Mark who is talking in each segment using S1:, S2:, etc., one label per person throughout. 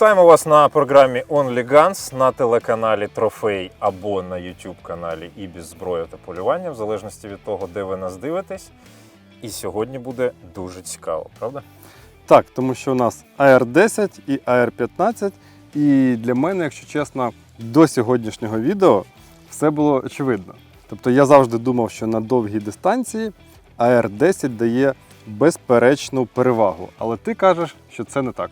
S1: Вітаємо вас на програмі Only Guns на телеканалі Трофей або на YouTube каналі Ібіс Зброя та полювання, в залежності від того, де ви нас дивитесь. І сьогодні буде дуже цікаво, правда?
S2: Так, тому що у нас AR10 і AR15. І для мене, якщо чесно, до сьогоднішнього відео все було очевидно. Тобто я завжди думав, що на довгій дистанції AR10 дає безперечну перевагу. Але ти кажеш, що це не так.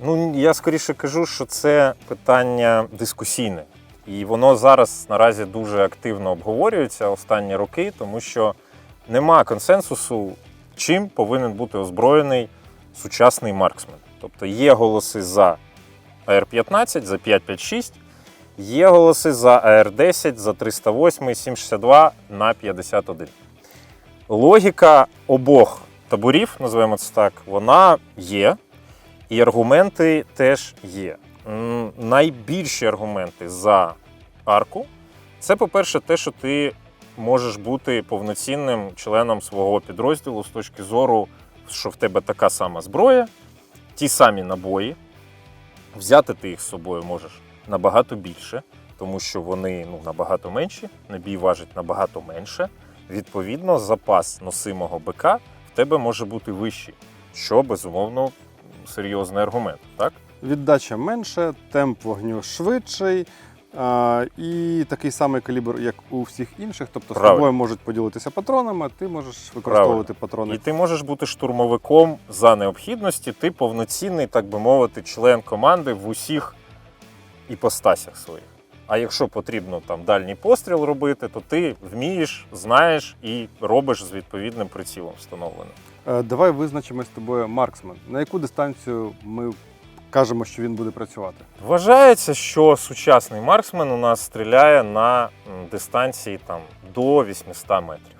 S1: Ну, я скоріше кажу, що це питання дискусійне. І воно зараз наразі дуже активно обговорюється останні роки, тому що нема консенсусу, чим повинен бути озброєний сучасний марксмен. Тобто є голоси за AR-15, за 556, є голоси за AR-10, за 308, 762 на 51. Логіка обох таборів, називаємо це так, вона є. І аргументи теж є. Найбільші аргументи за арку це, по-перше, те, що ти можеш бути повноцінним членом свого підрозділу з точки зору, що в тебе така сама зброя, ті самі набої. Взяти ти їх з собою можеш набагато більше, тому що вони ну, набагато менші, набій важить набагато менше. Відповідно, запас носимого БК в тебе може бути вищий, що безумовно серйозний аргумент, так?
S2: Віддача менше, темп вогню швидший. А, і такий самий калібр, як у всіх інших. Тобто з тобою можуть поділитися патронами, ти можеш використовувати патрони.
S1: І ти можеш бути штурмовиком за необхідності, ти повноцінний, так би мовити, член команди в усіх іпостасях своїх. А якщо потрібно там дальній постріл робити, то ти вмієш, знаєш і робиш з відповідним прицілом встановленим.
S2: Е, Давай визначимо з тобою марксмен. На яку дистанцію ми кажемо, що він буде працювати?
S1: Вважається, що сучасний марксмен у нас стріляє на дистанції там, до 800 метрів.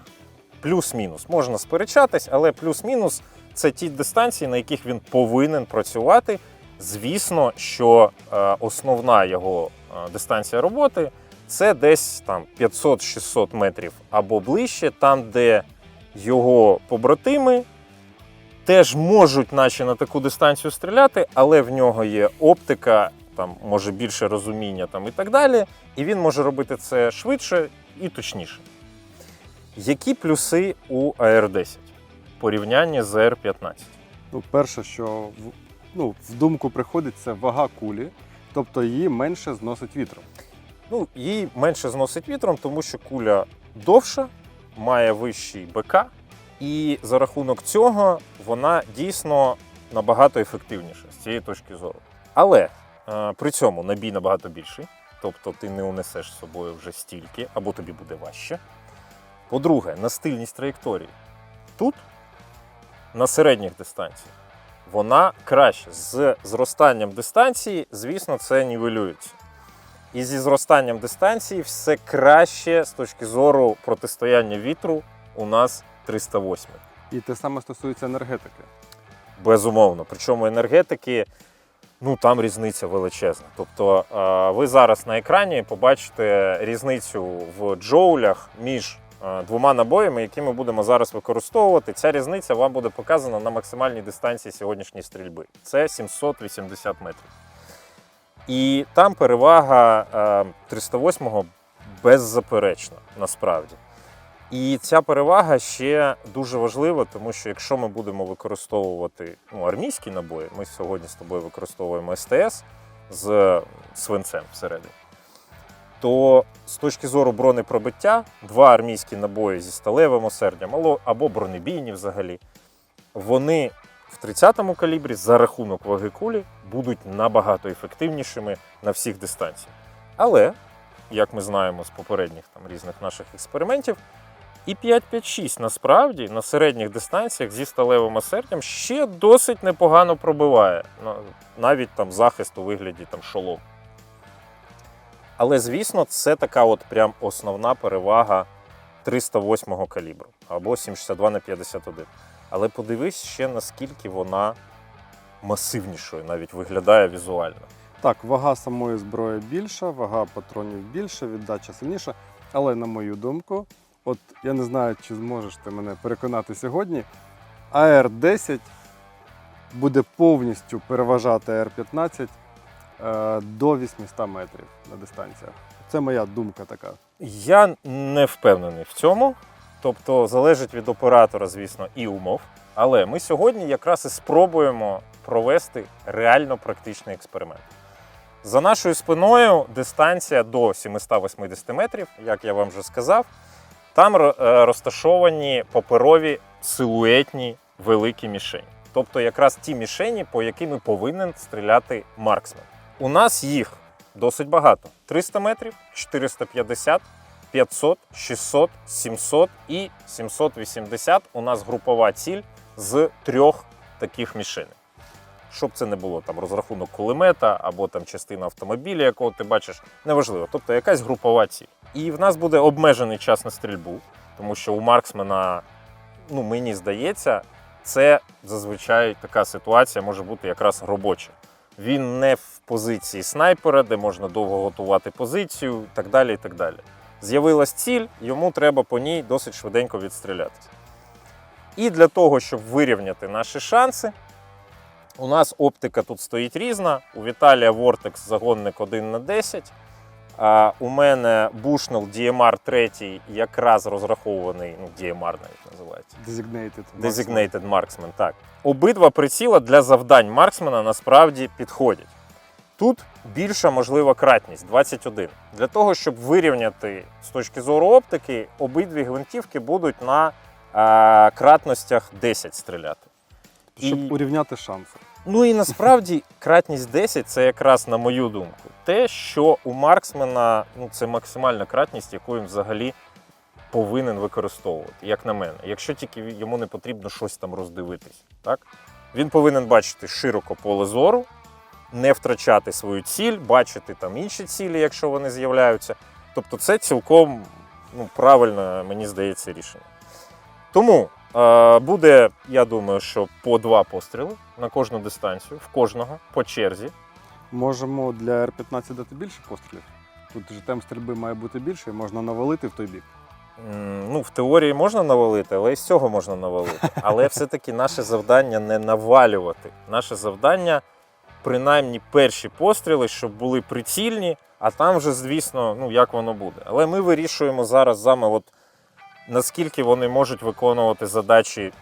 S1: Плюс-мінус. Можна сперечатись, але плюс-мінус це ті дистанції, на яких він повинен працювати. Звісно, що е, основна його е, дистанція роботи це десь там 500-600 метрів або ближче, там, де його побратими теж можуть, наче на таку дистанцію стріляти, але в нього є оптика, там може більше розуміння там і так далі. І він може робити це швидше і точніше. Які плюси у AR-10 в порівнянні з AR-15?
S2: Ну, перше, що в, ну, в думку приходить, це вага кулі, тобто її менше зносить вітром.
S1: Ну, її менше зносить вітром, тому що куля довша, має вищий БК, і за рахунок цього вона дійсно набагато ефективніша з цієї точки зору. Але е, при цьому набій набагато більший, тобто ти не унесеш з собою вже стільки, або тобі буде важче. По-друге, настильність траєкторії. Тут, на середніх дистанціях, вона краще. З зростанням дистанції, звісно, це нівелюється. І зі зростанням дистанції все краще з точки зору протистояння вітру у нас 308.
S2: І те саме стосується енергетики.
S1: Безумовно. Причому енергетики, ну там різниця величезна. Тобто ви зараз на екрані побачите різницю в джоулях між двома набоями, які ми будемо зараз використовувати. Ця різниця вам буде показана на максимальній дистанції сьогоднішньої стрільби. Це 780 метрів. І там перевага е, 308-го беззаперечна насправді. І ця перевага ще дуже важлива, тому що якщо ми будемо використовувати ну, армійські набої, ми сьогодні з тобою використовуємо СТС з свинцем всередині, то з точки зору бронепробиття, два армійські набої зі сталевим осердям або- бронебійні взагалі, вони в 30-му калібрі за рахунок ваги кулі будуть набагато ефективнішими на всіх дистанціях. Але, як ми знаємо з попередніх там різних наших експериментів, і 556 насправді на середніх дистанціях зі сталевим осердям ще досить непогано пробиває. Навіть там захист у вигляді там шолом. Але, звісно, це така от прям основна перевага 308-го калібру або 762 на 51. Але подивись ще наскільки вона масивнішою навіть виглядає візуально.
S2: Так, вага самої зброї більша, вага патронів більша, віддача сильніша. Але на мою думку, от я не знаю, чи зможеш ти мене переконати сьогодні. AR-10 буде повністю переважати AR-15 е, до 800 метрів на дистанціях. Це моя думка така.
S1: Я не впевнений в цьому. Тобто залежить від оператора, звісно, і умов. Але ми сьогодні якраз і спробуємо провести реально практичний експеримент. За нашою спиною дистанція до 780 метрів, як я вам вже сказав. Там е, розташовані паперові силуетні великі мішені. Тобто якраз ті мішені, по яким і повинен стріляти марксмен. У нас їх досить багато: 300 метрів, 450, 500, 600, 700 і 780. У нас групова ціль з трьох таких мішеней. Щоб це не було там розрахунок кулемета або там частина автомобіля, якого ти бачиш, неважливо. Тобто якась групова ціль. І в нас буде обмежений час на стрільбу, тому що у марксмена, ну мені здається, це зазвичай така ситуація може бути якраз робоча. Він не в позиції снайпера, де можна довго готувати позицію, і так далі. і так далі. З'явилась ціль, йому треба по ній досить швиденько відстрілятися. І для того, щоб вирівняти наші шанси, у нас оптика тут стоїть різна. У Віталія Vortex загонник 1 на 10. У мене Bushnell DMR 3 якраз розрахований, ну, DMR навіть називається.
S2: Designated.
S1: Designated Marksman, так. Обидва приціла для завдань марксмена насправді підходять. Тут більша можлива кратність 21. Для того, щоб вирівняти з точки зору оптики, обидві гвинтівки будуть на а, кратностях 10 стріляти.
S2: Щоб
S1: І-
S2: урівняти шанси.
S1: Ну і насправді кратність 10 це якраз, на мою думку, те, що у марксмена ну, це максимальна кратність, яку він взагалі повинен використовувати, як на мене. Якщо тільки йому не потрібно щось там роздивитись. Так? Він повинен бачити широко поле зору, не втрачати свою ціль, бачити там інші цілі, якщо вони з'являються. Тобто, це цілком ну, правильне, мені здається, рішення. Тому буде, я думаю, що по два постріли на кожну дистанцію, в кожного по черзі.
S2: Можемо для R15 дати більше пострілів. Тут же темп стрільби має бути більше, можна навалити в той бік.
S1: Ну, в теорії можна навалити, але і з цього можна навалити. Але все-таки наше завдання не навалювати. Наше завдання, принаймні, перші постріли, щоб були прицільні, а там вже, звісно, ну як воно буде. Але ми вирішуємо зараз саме, от, наскільки вони можуть виконувати задачі,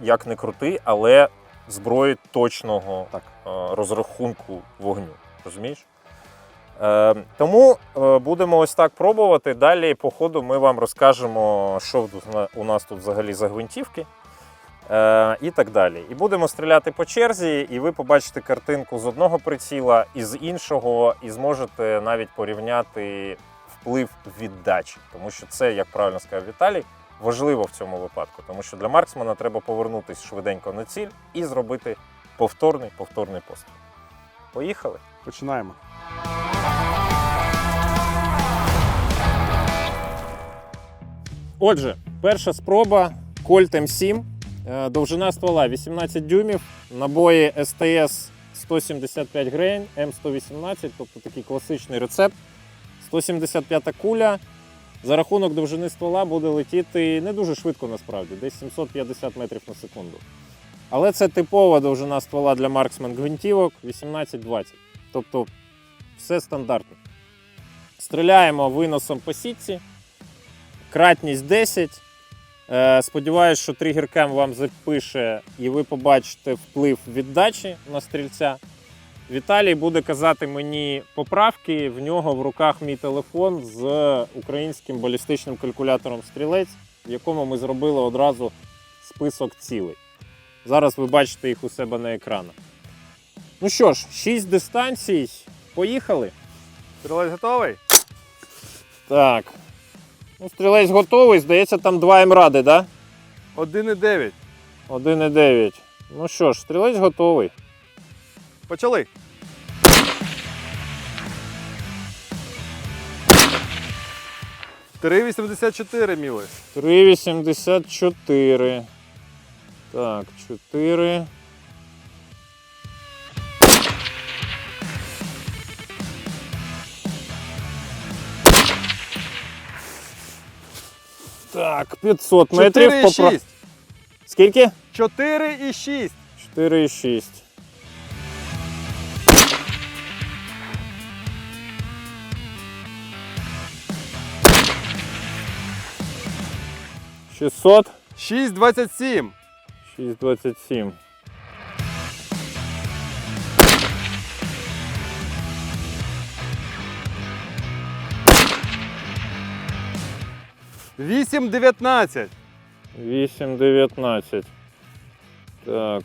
S1: як не крути, але зброї точного
S2: Так.
S1: е, розрахунку вогню. Розумієш? Е, тому е, будемо ось так пробувати. Далі, по ходу, ми вам розкажемо, що у нас тут взагалі за гвинтівки. Е, і так далі. І будемо стріляти по черзі, і ви побачите картинку з одного приціла і з іншого, і зможете навіть порівняти вплив віддачі. Тому що це, як правильно сказав Віталій, важливо в цьому випадку. Тому що для Марксмана треба повернутися швиденько на ціль і зробити повторний повторний постріл. Поїхали!
S2: Починаємо.
S1: Отже, перша спроба Colt M7. Е, Довжина ствола 18 дюймів, набої STS 175 грейн, М118, тобто такий класичний рецепт. 175 куля. За рахунок довжини ствола буде летіти не дуже швидко насправді, десь 750 метрів на секунду. Але це типова довжина ствола для марксмен гвинтівок 18-20. Тобто все стандартно. Стріляємо виносом по сітці. Кратність 10. Е, Сподіваюсь, що тригеркам вам запише і ви побачите вплив віддачі на стрільця. Віталій буде казати мені поправки. В нього в руках мій телефон з українським балістичним калькулятором стрілець, в якому ми зробили одразу список цілей. Зараз ви бачите їх у себе на екранах. Ну що ж, 6 дистанцій. Поїхали.
S2: Стрілець готовий?
S1: Так. Ну, стрілець готовий. Здається, там два емради, так? Да?
S2: 1,9.
S1: 1,9. Ну що ж, стрілець готовий.
S2: Почали. Три вісімдесят чотири міли.
S1: 3,84. Так, 4. Так, 500 метрів.
S2: Чотири і шість.
S1: Скільки?
S2: Чотири і шість.
S1: 4,6. Шістсот
S2: 6,27.
S1: 6,27.
S2: Вісім 19.
S1: 8,19. Так.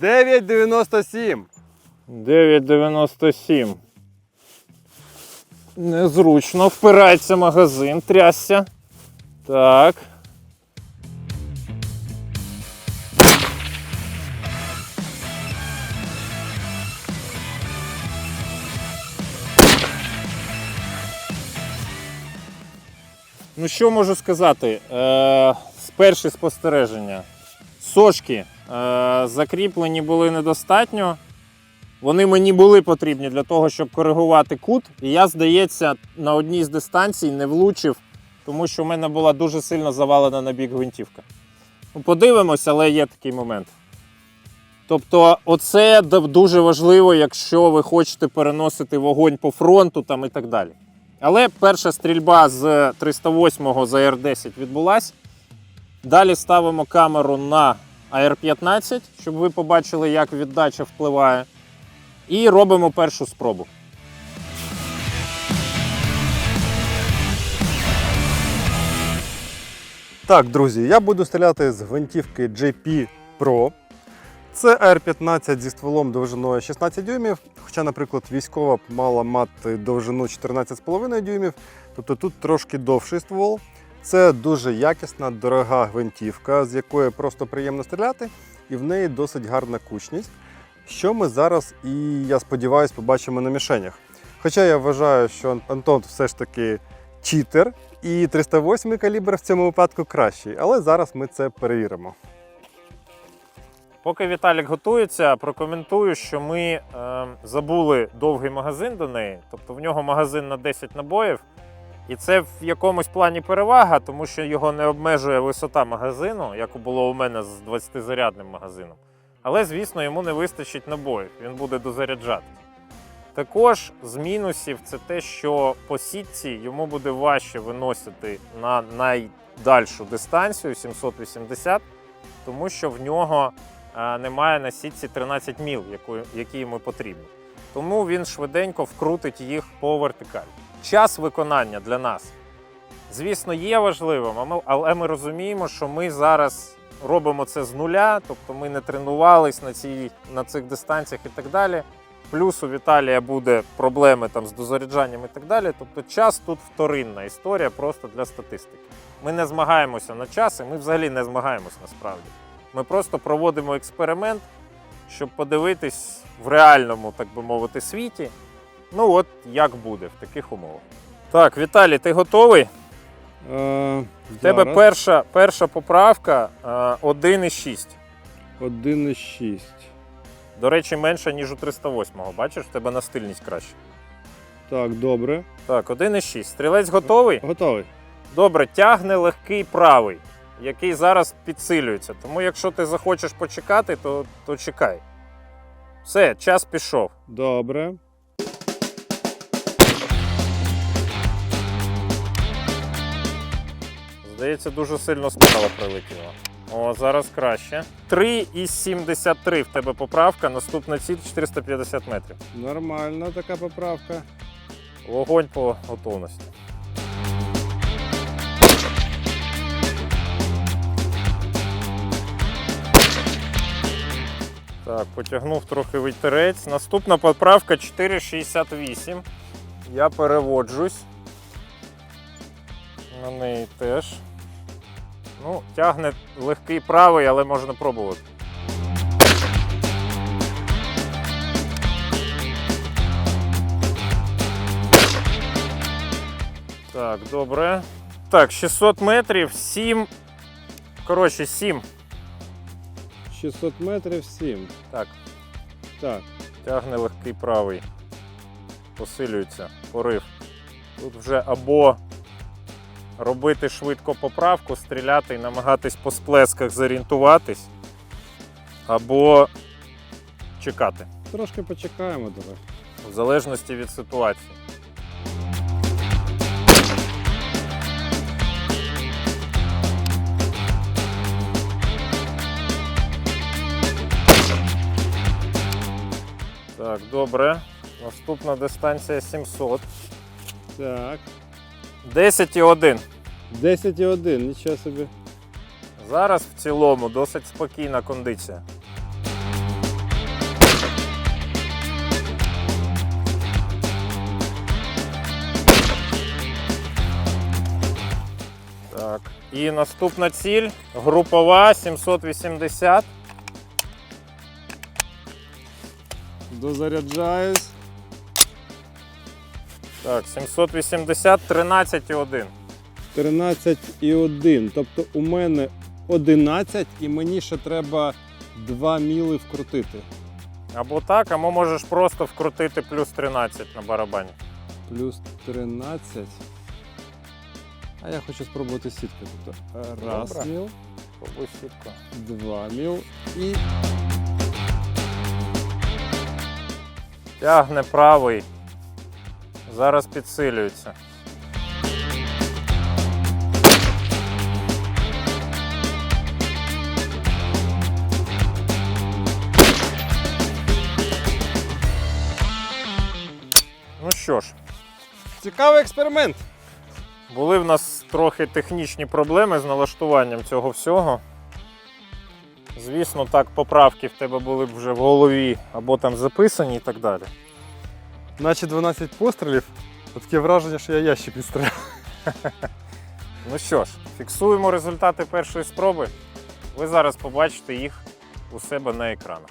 S2: Дев'ять 97.
S1: 9,97. Незручно. Впирається магазин, трясся. Так. Ну, що можу сказати? Е, перші спостереження. Сошки е, закріплені були недостатньо. Вони мені були потрібні для того, щоб коригувати кут. І я, здається, на одній з дистанцій не влучив, тому що в мене була дуже сильно завалена на бік гвинтівка. Ну, подивимося, але є такий момент. Тобто, оце дуже важливо, якщо ви хочете переносити вогонь по фронту там і так далі. Але перша стрільба з 308 за R10 відбулась. Далі ставимо камеру на AR-15, щоб ви побачили, як віддача впливає. І робимо першу спробу.
S2: Так, друзі, я буду стріляти з гвинтівки JP Pro. Це R15 зі стволом довжиною 16 дюймів. Хоча, наприклад, військова б мала мати довжину 14,5 дюймів, тобто тут трошки довший ствол. Це дуже якісна, дорога гвинтівка, з якої просто приємно стріляти, і в неї досить гарна кучність. Що ми зараз і я сподіваюся, побачимо на мішенях. Хоча я вважаю, що Антон все ж таки читер, і 308 калібр в цьому випадку кращий, але зараз ми це перевіримо.
S1: Поки Віталік готується, прокоментую, що ми е, забули довгий магазин до неї. Тобто в нього магазин на 10 набоїв. І це в якомусь плані перевага, тому що його не обмежує висота магазину, як було у мене з 20-зарядним магазином. Але, звісно, йому не вистачить набоїв, він буде дозаряджати. Також з мінусів це те, що по сітці йому буде важче виносити на найдальшу дистанцію 780, тому що в нього е, немає на сітці 13 міл, які йому потрібні. Тому він швиденько вкрутить їх по вертикалі. Час виконання для нас, звісно, є важливим, але ми розуміємо, що ми зараз робимо це з нуля, тобто ми не тренувались на, цій, на цих дистанціях і так далі. Плюс у Віталія буде проблеми там з дозаряджанням і так далі. Тобто час тут вторинна історія просто для статистики. Ми не змагаємося на час, і ми взагалі не змагаємось насправді. Ми просто проводимо експеримент, щоб подивитись в реальному, так би мовити, світі. Ну от як буде в таких умовах. Так, Віталій, ти готовий?
S2: Е,
S1: В тебе перша, перша поправка е, 1,6.
S2: 1,6.
S1: До речі, менша, ніж у 308-го. Бачиш, в тебе настильність краще.
S2: Так, добре.
S1: Так, 1,6. Стрілець готовий?
S2: Готовий.
S1: Добре, тягне легкий правий, який зараз підсилюється. Тому якщо ти захочеш почекати, то, то чекай. Все, час пішов.
S2: Добре.
S1: Здається, дуже сильно справа прилетіла. О, зараз краще. 3,73 в тебе поправка, наступна ціль 450 метрів.
S2: Нормальна така поправка.
S1: Вогонь по готовності. Так, потягнув трохи вітерець. Наступна поправка 4,68. Я переводжусь. На неї теж. Ну, тягне легкий правий, але можна пробувати. Так, добре. Так, 600 метрів, 7. Коротше, 7.
S2: 600 метрів 7.
S1: Так,
S2: Так.
S1: тягне легкий правий. Посилюється. Порив. Тут вже або робити швидко поправку, стріляти і намагатись по сплесках зорієнтуватись, або чекати,
S2: Трошки почекаємо, давай.
S1: в залежності від ситуації. Так, добре. Наступна дистанція 700.
S2: Так.
S1: 10 і 1.
S2: 10 і 1, нічого собі.
S1: Зараз в цілому досить спокійна кондиція. Так. І наступна ціль групова 780.
S2: Дозаряджаюсь.
S1: Так, 780, 13 і 1.
S2: 13 і 1. Тобто у мене 11 і мені ще треба 2 міли вкрутити.
S1: Або так, або можеш просто вкрутити плюс 13 на барабані.
S2: Плюс 13. А я хочу спробувати сітку. Тобто раз
S1: Добре.
S2: міл,
S1: Пробуй сітку.
S2: два міл і
S1: Тягне правий. Зараз підсилюється. Ну що ж,
S2: цікавий експеримент.
S1: були в нас трохи технічні проблеми з налаштуванням цього всього. Звісно, так, поправки в тебе були б вже в голові або там записані і так далі.
S2: Наче 12 пострілів. Таке враження, що я ящик відстріляв.
S1: Ну що ж, фіксуємо результати першої спроби. Ви зараз побачите їх у себе на екранах.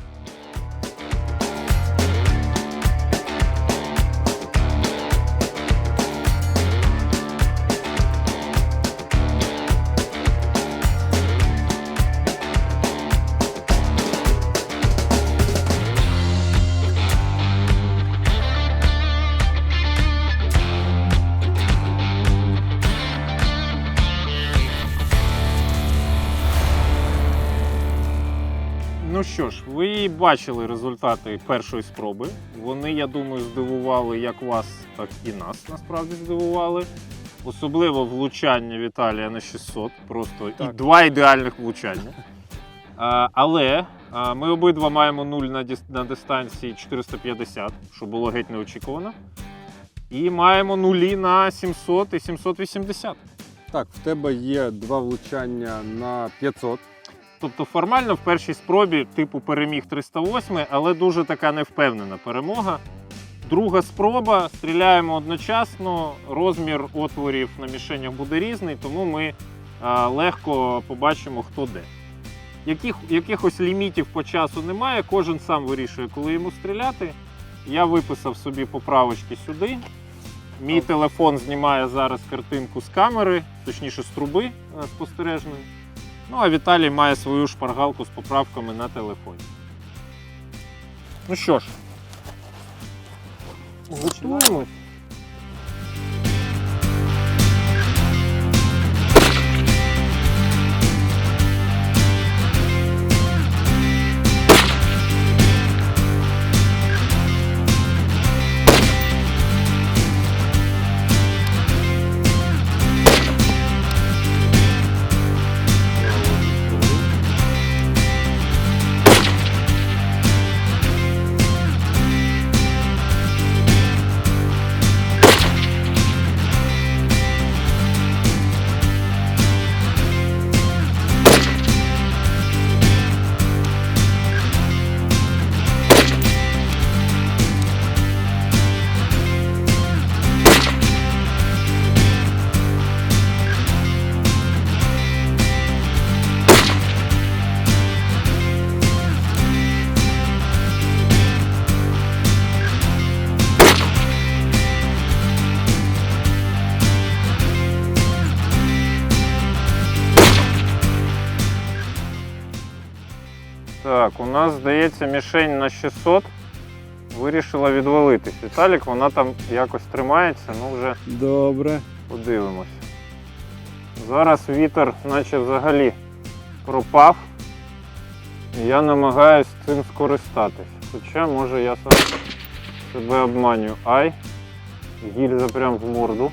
S1: Що ж, ви бачили результати першої спроби. Вони, я думаю, здивували як вас, так і нас насправді здивували. Особливо влучання Віталія на 600, просто і два ідеальних влучання. А, але а, ми обидва маємо 0 на, дис- на дистанції 450, що було геть неочікувано. І маємо нулі на 700 і 780.
S2: Так, в тебе є два влучання на 500.
S1: Тобто формально в першій спробі типу переміг 308, але дуже така невпевнена перемога. Друга спроба, стріляємо одночасно, розмір отворів на мішенях буде різний, тому ми а, легко побачимо, хто де. Яких, якихось лімітів по часу немає, кожен сам вирішує, коли йому стріляти. Я виписав собі поправочки сюди. Мій телефон знімає зараз картинку з камери, точніше з труби е, спостережної. Ну, а Віталій має свою шпаргалку з поправками на телефоні. Ну що ж, готуємось. Нас здається мішень на 600. вирішила відвалитись. Віталік, вона там якось тримається, ну вже
S2: Добре.
S1: подивимось. Зараз вітер, наче взагалі пропав. І я намагаюсь цим скористатись. Хоча, може, я сам себе обманюю. Ай, гільза прям в морду.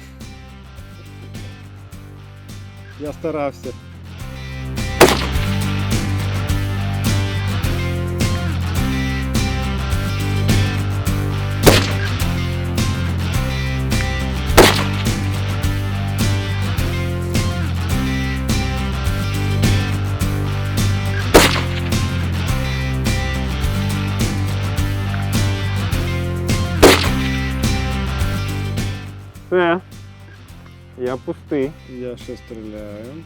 S2: Я старався.
S1: Я.
S2: Я ще стріляю.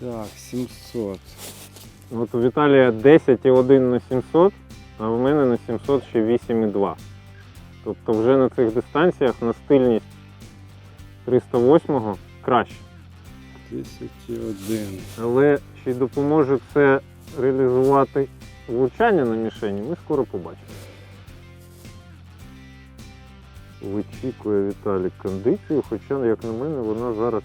S2: Так, 700.
S1: От у Віталія 10,1 на 700, а у мене на 700 ще 8,2. Тобто вже на цих дистанціях на стильність 308 краще.
S2: 1001.
S1: Але чи допоможе це реалізувати влучання на мішені, ми скоро побачимо. Вичікує Віталік кондицію, хоча, як на мене, вона зараз.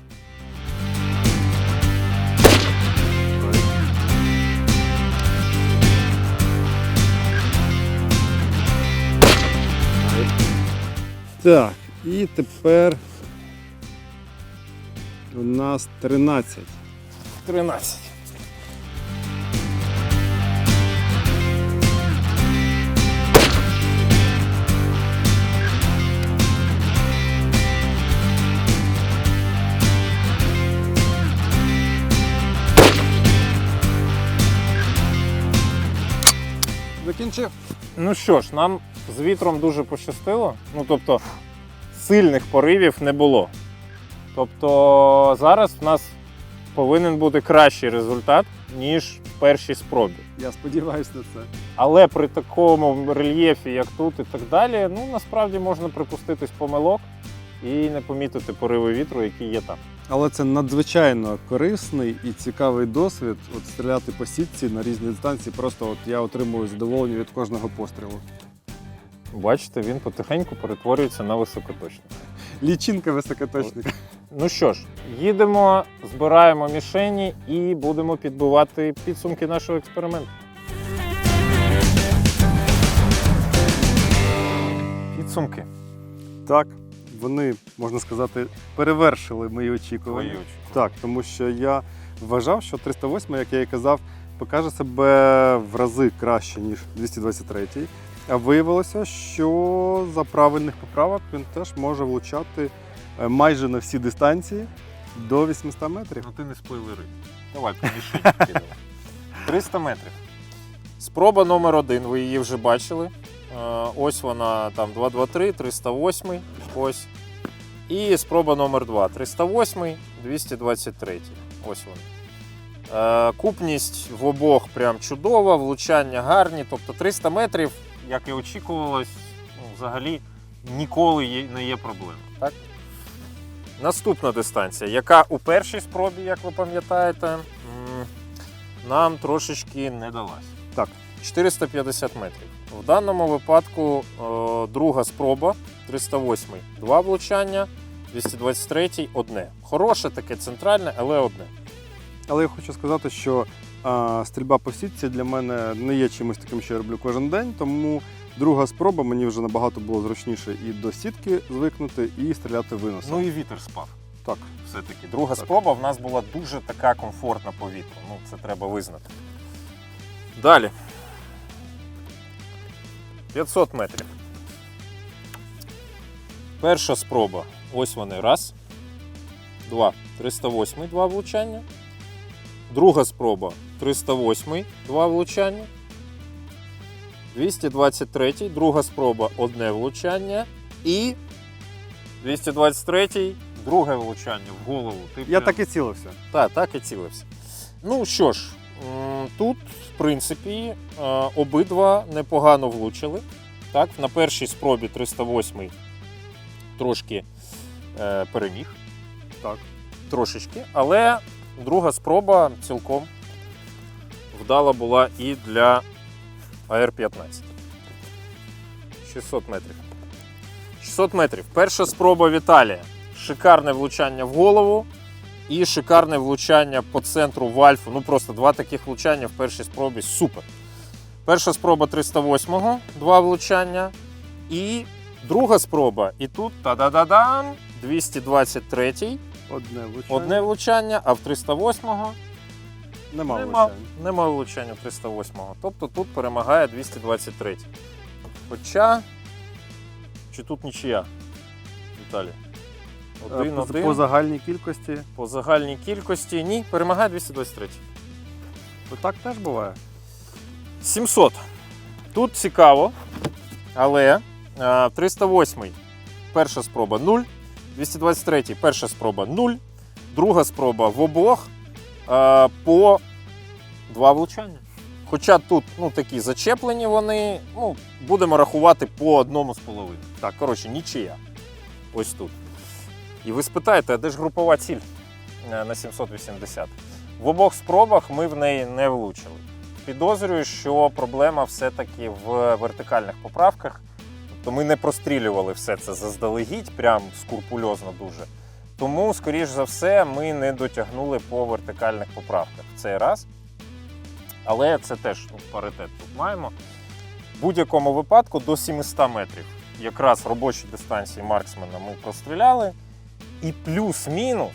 S2: Так, і тепер у нас 13.
S1: 13.
S2: Закінчив.
S1: Ну що ж, нам з вітром дуже пощастило. Ну тобто сильних поривів не було. Тобто зараз в нас повинен бути кращий результат, ніж в першій спробі.
S2: Я сподіваюся на це.
S1: Але при такому рельєфі, як тут і так далі, ну насправді можна припуститись помилок і не помітити пориви вітру, які є там.
S2: Але це надзвичайно корисний і цікавий досвід. От стріляти по сітці на різні дистанції. Просто от я отримую задоволення від кожного пострілу.
S1: Бачите, він потихеньку перетворюється на високоточник.
S2: Лічинка високоточника.
S1: Ну що ж, їдемо, збираємо мішені і будемо підбивати підсумки нашого експерименту. Підсумки.
S2: Так, вони, можна сказати, перевершили мої очікування. Так, тому що я вважав, що 308, як я і казав, покаже себе в рази краще, ніж 223. А виявилося, що за правильних поправок він теж може влучати е, майже на всі дистанції до 800 метрів.
S1: Ну ти не спойлери. Давай, помішай. 300 метрів. Спроба номер один, ви її вже бачили. Е, Ось вона там 223, 308. Ось. І спроба номер 2 308, 223. Ось вона. Е, Купність в обох прям чудова, влучання гарні. Тобто 300 метрів, як і очікувалось, ну, взагалі ніколи не є проблемою. Так? Наступна дистанція, яка у першій спробі, як ви пам'ятаєте, нам трошечки не далась.
S2: Так.
S1: 450 метрів. В даному випадку е, друга спроба 308 два влучання, 223 одне. Хороше таке центральне, але одне.
S2: Але я хочу сказати, що а, стрільба по сітці для мене не є чимось таким, що я роблю кожен день, тому друга спроба мені вже набагато було зручніше і до сітки звикнути, і стріляти виносом.
S1: Ну і вітер спав.
S2: так.
S1: Все-таки друга
S2: Так.
S1: спроба в нас була дуже така комфортна по вітру. Ну, це треба визнати. Далі. 500 метрів. Перша спроба. Ось вони. Раз. Два. 308 два влучання. Друга спроба 308 два влучання. 223 друга спроба одне влучання. І 223 друге влучання в голову. Ти
S2: Я
S1: прям-
S2: так і цілився.
S1: так, так і цілився. Ну що ж, м, тут, в принципі, е, обидва непогано влучили. Так, на першій спробі 308 трошки е, переміг.
S2: Так.
S1: Трошечки. Але друга спроба цілком вдала була і для АР-15. 600 метрів. 600 метрів. Перша спроба Віталія. Шикарне влучання в голову і шикарне влучання по центру в альфу. Ну просто два таких влучання в першій спробі. Супер. Перша спроба 308-го, два влучання. І друга спроба. І тут та-да-да-дам, 223-й,
S2: Одне влучання.
S1: одне влучання, а в 308-го
S2: Нема,
S1: нема,
S2: влучань.
S1: нема влучання в 308-го. Тобто тут перемагає 223. Хоча. Чи тут нічия? Віталій.
S2: Е,
S1: Один,
S2: по-
S1: один.
S2: По загальній кількості.
S1: По загальній кількості ні, перемагає 223.
S2: То так теж буває.
S1: 700. Тут цікаво, але е, 308 перша спроба 0, 223 перша спроба 0, друга спроба в обох е, по два влучання. Хоча тут ну, такі зачеплені вони, ну, будемо рахувати по одному з половиною. Так, коротше, нічия. Ось тут. І ви спитаєте, а де ж групова ціль е, на 780? В обох спробах ми в неї не влучили. Підозрюю, що проблема все-таки в вертикальних поправках. Тобто ми не прострілювали все це заздалегідь, прям скрупульозно дуже. Тому, скоріш за все, ми не дотягнули по вертикальних поправках в цей раз. Але це теж ну, паритет тут маємо. В будь-якому випадку до 700 метрів. Якраз робочі дистанції марксмена ми простріляли. І плюс-мінус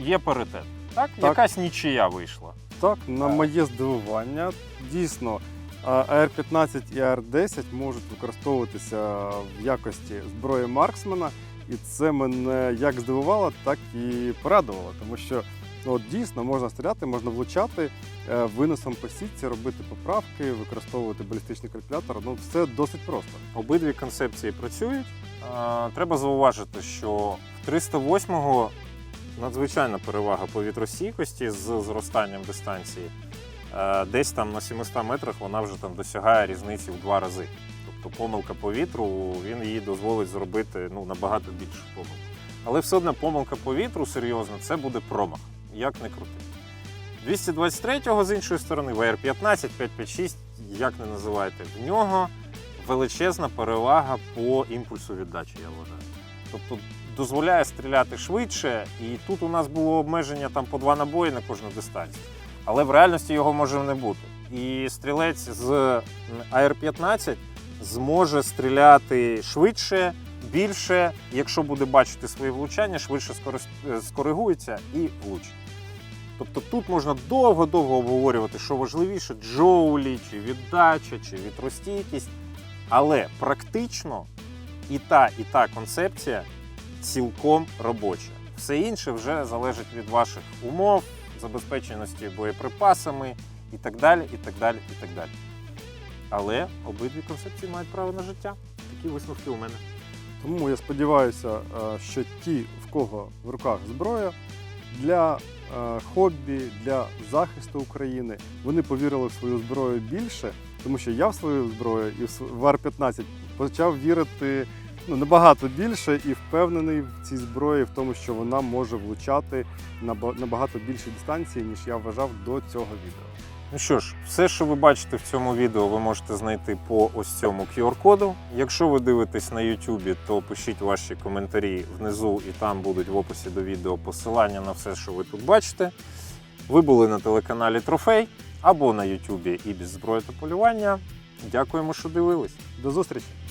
S1: є паритет. Так?
S2: Так.
S1: Якась нічия вийшла.
S2: Так, на моє здивування, дійсно, AR-15 і AR-10 можуть використовуватися в якості зброї марксмена, і це мене як здивувало, так і порадувало, тому що ну, от, дійсно можна стріляти, можна влучати е, виносом по сітці, робити поправки, використовувати балістичний калькулятор. Ну, все досить просто.
S1: Обидві концепції працюють. Треба зауважити, що в 308-го надзвичайна перевага по вітростійкості з зростанням дистанції. Е, Десь там на 700 метрах вона вже там досягає різниці в два рази. Тобто помилка по вітру він їй дозволить зробити ну, набагато більшу помилку. Але все одно помилка по вітру серйозно це буде промах, як не крути. 223-го з іншої сторони, ВР-15, 556, як не називаєте, в нього величезна перевага по імпульсу віддачі, я вважаю. Тобто дозволяє стріляти швидше, і тут у нас було обмеження там по два набої на кожну дистанцію. Але в реальності його може не бути. І стрілець з АР-15 зможе стріляти швидше, більше, якщо буде бачити свої влучання, швидше е, скоригується і влучить. Тобто тут можна довго-довго обговорювати, що важливіше, джоулі, чи віддача, чи вітростійкість. Але практично і та, і та концепція цілком робоча. Все інше вже залежить від ваших умов, забезпеченості боєприпасами і так далі, і так далі, і так далі. Але обидві концепції мають право на життя. Такі висновки у мене.
S2: Тому я сподіваюся, е, що ті, в кого в руках зброя, для е, хобі, для захисту України, вони повірили в свою зброю більше, тому що я в свою зброю і в в Ар-15 почав вірити ну, набагато більше і впевнений в цій зброї, в тому, що вона може влучати на набагато більші дистанції, ніж я вважав до цього відео.
S1: Ну що ж, все, що ви бачите в цьому відео, ви можете знайти по ось цьому QR-коду. Якщо ви дивитесь на YouTube, то пишіть ваші коментарі внизу, і там будуть в описі до відео посилання на все, що ви тут бачите. Ви були на телеканалі Трофей або на YouTube і без зброї та полювання. Дякуємо, що дивились.
S2: До зустрічі!